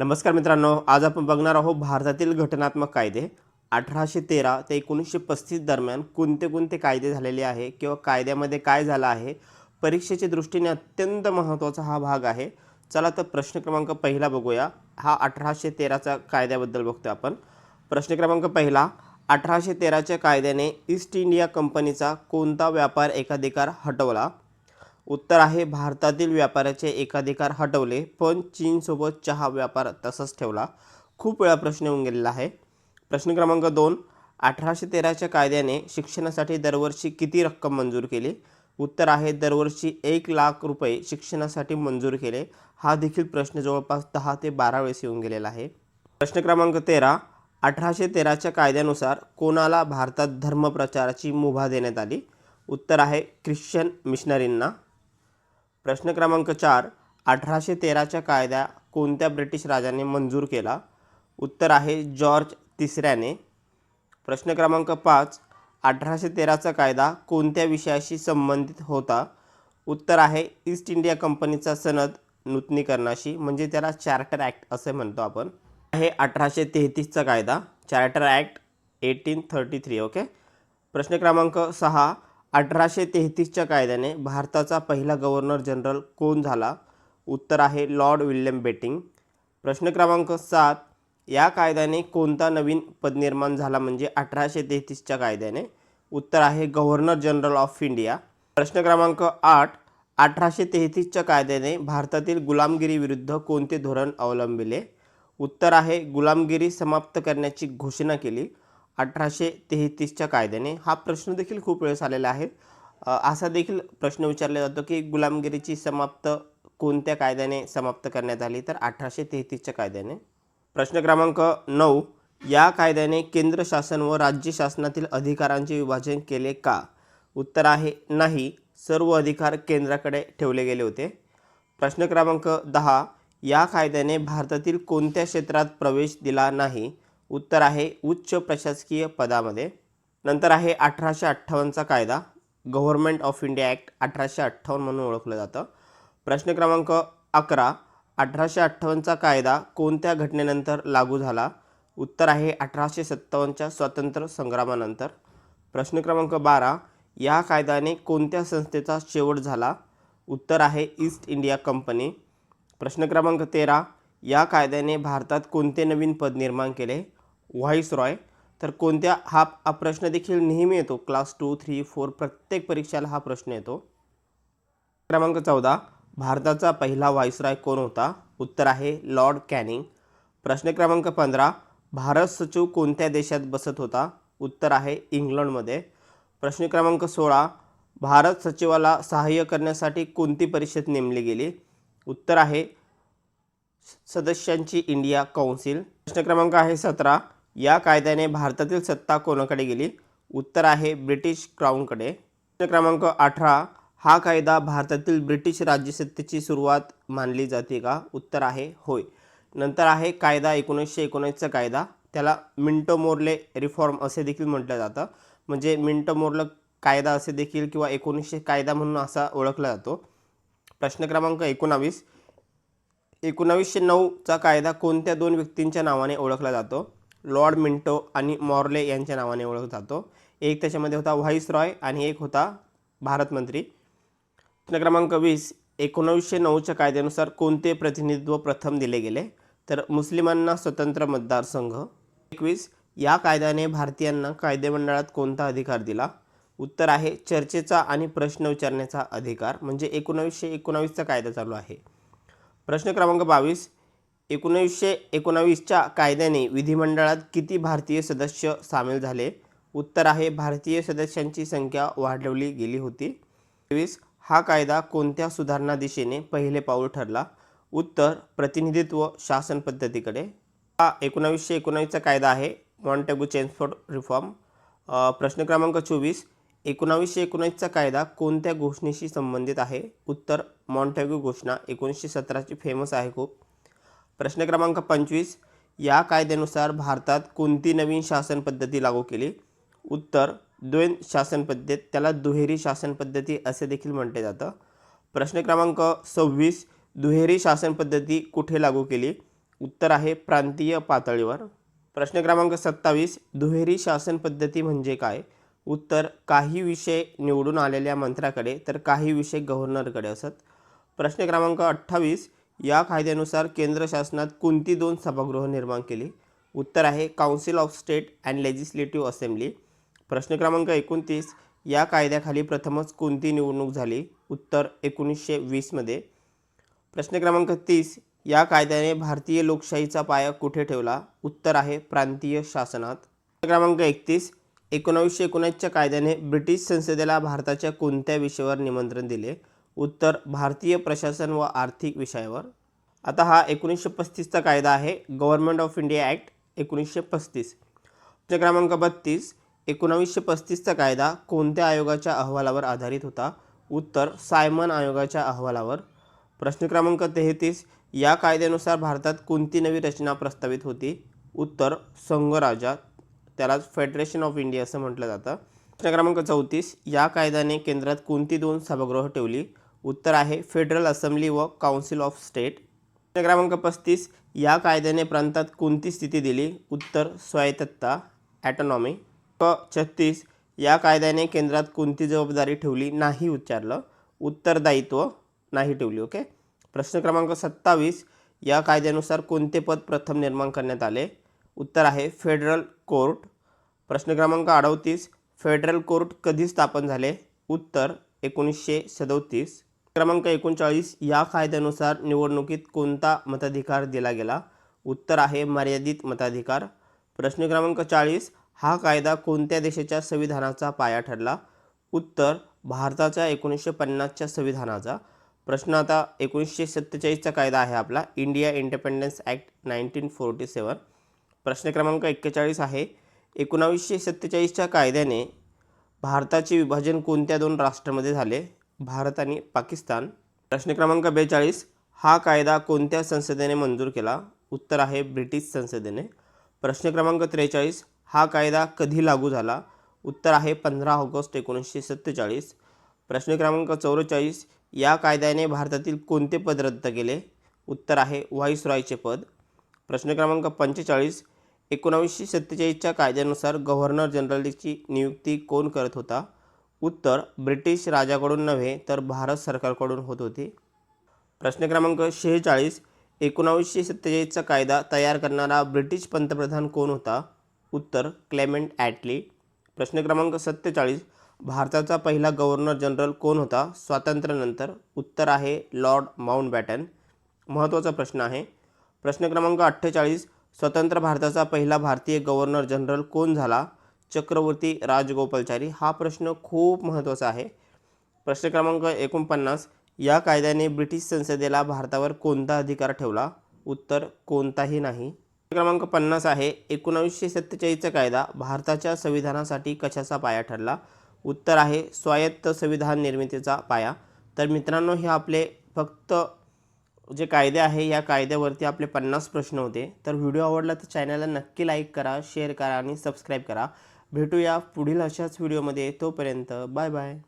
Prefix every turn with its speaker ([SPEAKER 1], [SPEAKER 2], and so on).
[SPEAKER 1] नमस्कार मित्रांनो आज आपण बघणार आहोत भारतातील घटनात्मक कायदे. अठराशे तेरा ते एकोणीसशे पस्तीस दरम्यान कोणते कोणते कायदे झालेले आहे किंवा कायद्यामध्ये काय झालं आहे परीक्षेच्या दृष्टीने अत्यंत महत्त्वाचा हा भाग आहे. चला तर प्रश्न क्रमांक पहिला बघूया. हा अठराशे तेराचा कायद्याबद्दल बघतो आपण. प्रश्न क्रमांक पहिला अठराशे तेराच्या कायद्याने ईस्ट इंडिया कंपनीचा कोणता व्यापार एकाधिकार हटवला? उत्तर आहे भारतातील व्यापाराचे एकाधिकार हटवले पण चीनसोबत चहा व्यापार तसाच ठेवला. खूप वेळा प्रश्न येऊन गेलेला आहे. प्रश्न क्रमांक दोन अठराशे तेराच्या कायद्याने शिक्षणासाठी दरवर्षी किती रक्कम मंजूर केली? उत्तर आहे दरवर्षी एक लाख रुपये शिक्षणासाठी मंजूर केले. हा देखील प्रश्न जवळपास दहा ते बारा वेळेस येऊन गेलेला आहे. प्रश्न क्रमांक तेरा अठराशे तेराच्या कायद्यानुसार कोणाला भारतात धर्मप्रचाराची मुभा देण्यात आली? उत्तर आहे ख्रिश्चन मिशनरींना. प्रश्न क्रमांक चार अठराशे तेराच्या कायदा कोणत्या ब्रिटिश राजाने मंजूर केला? उत्तर आहे जॉर्ज तिसऱ्याने. प्रश्न क्रमांक पाच अठराशे तेराचा कायदा कोणत्या विषयाशी संबंधित होता? उत्तर आहे ईस्ट इंडिया कंपनीचा सनद नूतनीकरणाशी म्हणजे त्याला चार्टर ॲक्ट असे म्हणतो आपण. आहे अठराशे तेहतीसचा कायदा charter act eighteen thirty three okay? प्रश्न क्रमांक सहा अठराशे तेहतीसच्या कायद्याने भारताचा पहिला गव्हर्नर जनरल कोण झाला? उत्तर आहे लॉर्ड विल्यम बेटिंग. प्रश्न क्रमांक सात. या कायद्याने कोणता नवीन पद निर्माण झाला म्हणजे अठराशे तेहतीसच्या कायद्याने? उत्तर आहे गव्हर्नर जनरल ऑफ इंडिया. प्रश्न क्रमांक आठ. अठराशे तेहतीसच्या कायद्याने भारतातील गुलामगिरी विरुद्ध कोणते धोरण अवलंबिले? उत्तर आहे गुलामगिरी समाप्त करण्याची घोषणा केली. अठराशे तेहतीसच्या कायद्याने हा प्रश्न देखील खूप वेळेस आलेला आहे. असा देखील प्रश्न विचारला जातो की गुलामगिरीची समाप्त कोणत्या कायद्याने समाप्त करण्यात आली? तर अठराशे तेहतीसच्या कायद्याने. प्रश्न क्रमांक नऊ या कायद्याने केंद्र शासन व राज्य शासनातील अधिकारांचे विभाजन केले का? उत्तर आहे नाही. सर्व अधिकार केंद्राकडे ठेवले गेले होते. प्रश्न क्रमांक दहा या कायद्याने भारतातील कोणत्या क्षेत्रात प्रवेश दिला नाही? उत्तर आहे उच्च प्रशासकीय पदामध्ये. नंतर आहे अठराशे अठ्ठावन्नचा कायदा. गव्हर्नमेंट ऑफ इंडिया ॲक्ट अठराशे अठ्ठावन्न म्हणून ओळखलं जातं. प्रश्न क्रमांक अकरा अठराशे अठ्ठावन्नचा कायदा कोणत्या घटनेनंतर लागू झाला? उत्तर आहे अठराशे सत्तावन्नच्या स्वातंत्र्य संग्रामानंतर. प्रश्न क्रमांक बारा या कायद्याने कोणत्या संस्थेचा शेवट झाला? उत्तर आहे ईस्ट इंडिया कंपनी. प्रश्न क्रमांक तेरा या कायद्याने भारतात कोणते नवीन पद निर्माण केले? Viceroy. तर कोणत्या हा हा प्रश्न देखील नेहमी येतो. क्लास टू थ्री फोर प्रत्येक परीक्षेला हा प्रश्न येतो. क्रमांक चौदा. भारताचा पहिला व्हाईसराय कोण होता? उत्तर आहे लॉर्ड कॅनिंग. प्रश्न क्रमांक पंधरा. भारत सचिव कोणत्या देशात बसत होता? उत्तर आहे इंग्लंडमध्ये. प्रश्न क्रमांक सोळा. भारत सचिवाला सहाय्य करण्यासाठी कोणती परिषद नेमली गेली? उत्तर आहे सदस्यांची इंडिया कौन्सिल. प्रश्न क्रमांक आहे सतरा. या कायद्याने भारतातील सत्ता कोणाकडे गेली? उत्तर आहे ब्रिटिश क्राऊनकडे. प्रश्न क्रमांक अठरा हा कायदा भारतातील ब्रिटिश राज्यसत्तेची सुरुवात मानली जाते का? उत्तर आहे होय. नंतर आहे कायदा एकोणीसशे एकोणीसचा कायदा. त्याला मिंटो मोर्ले रिफॉर्म असे देखील म्हटलं जातं. म्हणजे मिंटो मोर्ले कायदा असे देखील किंवा एकोणीसशे कायदा म्हणून असा ओळखला जातो. प्रश्न क्रमांक एकोणावीस. एकोणावीसशे नऊचा कायदा कोणत्या दोन व्यक्तींच्या नावाने ओळखला जातो? लॉर्ड मिंटो आणि मॉर्ले यांच्या नावाने ओळखला जातो. एक त्याच्यामध्ये होता व्हाईस रॉय आणि एक होता भारत मंत्री प्रश्न क्रमांक वीस एकोणावीसशे नऊच्या कायद्यानुसार कोणते प्रतिनिधित्व प्रथम दिले गेले? तर मुस्लिमांना स्वतंत्र मतदारसंघ एकवीस या कायद्याने भारतीयांना कायदेमंडळात कोणता अधिकार दिला? उत्तर आहे चर्चेचा आणि प्रश्न विचारण्याचा अधिकार म्हणजे एकोणावीसशे एकोणावीसचा कायदा चालू आहे. प्रश्न क्रमांक बावीस एकोणीसशे एकोणावीसच्या कायद्याने विधिमंडळात किती भारतीय सदस्य सामील झाले? उत्तर आहे भारतीय सदस्यांची संख्या वाढवली गेली होती. तेवीस हा कायदा कोणत्या सुधारणा दिशेने पहिले पाऊल ठरला? उत्तर प्रतिनिधित्व शासन पद्धतीकडे. हा एकोणावीसशे एकोणावीसचा कायदा आहे मॉन्टेगू चेन्सफोर्ड रिफॉर्म. प्रश्न क्रमांक चोवीस एकोणावीसशे एकोणावीसचा कायदा कोणत्या घोषणेशी संबंधित आहे? उत्तर मॉन्टेगू घोषणा एकोणीसशे सतराची फेमस आहे खूप. प्रश्न क्रमांक पंचवीस. या कायद्यानुसार भारतात कोणती नवीन शासन पद्धती लागू केली? उत्तर द्वैन शासन पद्धत त्याला दुहेरी शासन पद्धती असे देखील म्हटले जातं. प्रश्न क्रमांक सव्वीस दुहेरी शासन पद्धती कुठे लागू केली? उत्तर आहे प्रांतीय पातळीवर. प्रश्न क्रमांक सत्तावीस दुहेरी शासन पद्धती म्हणजे काय? उत्तर काही विषय निवडून आलेल्या मंत्र्याकडे तर काही विषय गव्हर्नरकडे असत. प्रश्न क्रमांक अठ्ठावीस या कायद्यानुसार केंद्र शासनात कोणती दोन सभागृह निर्माण केली? उत्तर आहे council of state and legislative assembly प्रश्न क्रमांक एकोणतीस. या कायद्याखाली प्रथमच कोणती निवडणूक झाली? उत्तर एकोणीसशे वीसमध्ये प्रश्न क्रमांक तीस. या कायद्याने भारतीय लोकशाहीचा पाया कुठे ठेवला? उत्तर आहे प्रांतीय शासनात. प्रश्न क्रमांक एकतीस. एकोणावीसशे एकोणीसच्या कायद्याने ब्रिटिश संसदेला भारताच्या कोणत्या विषयावर निमंत्रण दिले? उत्तर भारतीय प्रशासन व आर्थिक विषयावर. आता हा एकोणीसशे पस्तीसचा कायदा आहे. गव्हर्नमेंट ऑफ इंडिया ॲक्ट एकोणीसशे पस्तीस. प्रश्न क्रमांक बत्तीस. एकोणावीसशे पस्तीसचा कायदा कोणत्या आयोगाच्या अहवालावर आधारित होता? उत्तर सायमन आयोगाच्या अहवालावर. प्रश्न क्रमांक तेहतीस. या कायद्यानुसार भारतात कोणती नवी रचना प्रस्तावित होती? उत्तर संघराजा त्यालाच फेडरेशन ऑफ इंडिया असं म्हटलं जातं. प्रश्न क्रमांक चौतीस. या कायद्याने केंद्रात कोणती दोन सभागृह ठेवली? उत्तर आहे फेडरल असेंब्ली व काउन्सिल ऑफ स्टेट प्रश्न क्रमांक पस्तीस या कायद्याने प्रांतात कोणती स्थिती दिली? उत्तर स्वायत्तता ॲटॉनॉमी व छत्तीस या कायद्याने केंद्रात कोणती जबाबदारी ठेवली? नाही उच्चारलं. उत्तरदायित्व नाही ठेवली ओके प्रश्न क्रमांक सत्तावीस या कायद्यानुसार कोणते पद प्रथम निर्माण करण्यात आले? उत्तर आहे फेडरल कोर्ट प्रश्न क्रमांक अडतीस फेडरल कोर्ट कधी स्थापन झाले? उत्तर एकोणीसशे सदोतीस. क्रमांक एकोणचाळीस या कायद्यानुसार निवडणुकीत कोणता मताधिकार दिला गेला? उत्तर आहे मर्यादित मताधिकार. प्रश्न क्रमांक चाळीस हा कायदा कोणत्या देशाच्या संविधानाचा पाया ठरला? उत्तर भारताच्या एकोणीसशे पन्नासच्या संविधानाचा. प्रश्न आता एकोणीसशे सत्तेचाळीसचा कायदा आहे आपला India independence act nineteen forty seven प्रश्न क्रमांक एक्केचाळीस आहे एकोणावीसशे सत्तेचाळीसच्या कायद्याने भारताचे विभाजन कोणत्या दोन राष्ट्रामध्ये झाले? भारत आणि पाकिस्तान. प्रश्न क्रमांक बेचाळीस हा कायदा कोणत्या संसदेने मंजूर केला? उत्तर आहे ब्रिटिश संसदेने. प्रश्न क्रमांक त्रेचाळीस हा कायदा कधी लागू झाला? उत्तर आहे पंधरा ऑगस्ट एकोणीसशे सत्तेचाळीस. प्रश्न क्रमांक चौवेचाळीस या कायद्याने भारतातील कोणते पद रद्द केले? उत्तर आहे व्हाईसरॉयचे पद. प्रश्न क्रमांक पंचेचाळीस एकोणावीसशे सत्तेचाळीसच्या कायद्यानुसार गव्हर्नर जनरलची नियुक्ती कोण करत होता? उत्तर ब्रिटिश राजाकडून नव्हे तर भारत सरकारकडून होत होती. प्रश्न क्रमांक शेहेचाळीस एकोणावीसशे सत्तेचाळीसचा कायदा तयार करणारा ब्रिटिश पंतप्रधान कोण होता? उत्तर क्लेमेंट ॲटली. प्रश्न क्रमांक सत्तेचाळीस भारताचा पहिला गव्हर्नर जनरल कोण होता? स्वातंत्र्यानंतर उत्तर आहे लॉर्ड माउंटबॅटन. महत्त्वाचा प्रश्न आहे. प्रश्न क्रमांक अठ्ठेचाळीस स्वतंत्र भारताचा पहिला भारतीय गव्हर्नर जनरल कोण झाला? चक्रवर्ती राजगोपालचारी हा प्रश्न खूप महत्त्वाचा आहे. प्रश्न क्रमांक एकोणपन्नास या कायद्याने ब्रिटिश संसदेला भारतावर कोणता अधिकार ठेवला? उत्तर कोणताही नाही. क्रमांक पन्नास आहे एकोणावीसशे सत्तेचाळीसचा कायदा भारताच्या संविधानासाठी कशाचा पाया ठरला? उत्तर आहे स्वायत्त संविधान निर्मितीचा पाया. तर मित्रांनो हे आपले फक्त जे कायदे आहे या कायद्यावरती आपले पन्नास प्रश्न होते. तर व्हिडिओ आवडला तर चॅनलला नक्की लाईक करा शेअर करा आणि सबस्क्राईब करा. भेटूया पुढील अशाच व्हिडिओमध्ये तोपर्यंत बाय बाय